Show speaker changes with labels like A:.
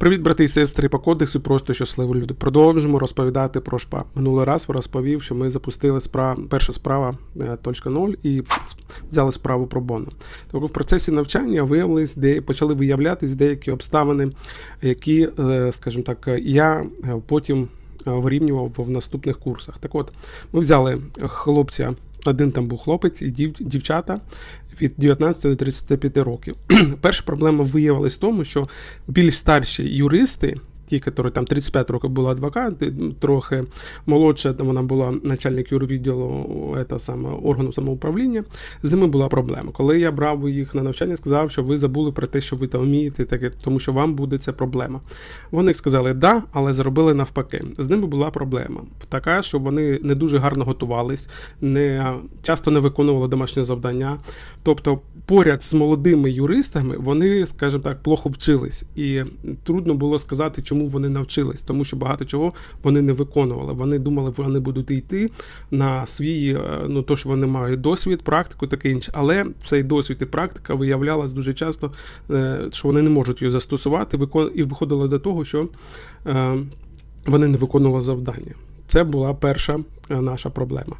A: Привіт, брати і сестри, по кодексу просто щасливі люди. Продовжимо розповідати про ШПА. Минулий раз розповів, що ми запустили справ... перша справа е, точка .0 і взяли справу про бону. Так в процесі навчання виявились, де почали виявлятись деякі обставини, які, е, скажімо так, я е, потім вирівнював в наступних курсах. Так от, ми взяли хлопця. Один там був хлопець і дів, дівчата від 19 до 35 років. Перша проблема виявилась в тому, що більш старші юристи, ті, які там 35 років були адвокати, трохи молодша, там вона була начальник юрвідділу саме, органу самоуправління, з ними була проблема. Коли я брав їх на навчання, сказав, що ви забули про те, що ви там вмієте, таке, тому що вам буде це проблема. Вони сказали да, але зробили навпаки. З ними була проблема. Така, що вони не дуже гарно готувались, не, часто не виконували домашнє завдання. Тобто, поряд з молодими юристами вони, скажімо так, плохо вчились. І трудно було сказати, чому вони навчились, тому що багато чого вони не виконували. Вони думали, вони будуть йти на свій, е, ну то, що вони мають досвід, практику, таке інше. Але цей досвід і практика виявлялась дуже часто, е, що вони не можуть її застосувати, і виходило до того, що е, вони не виконували завдання. Це була перша наша проблема.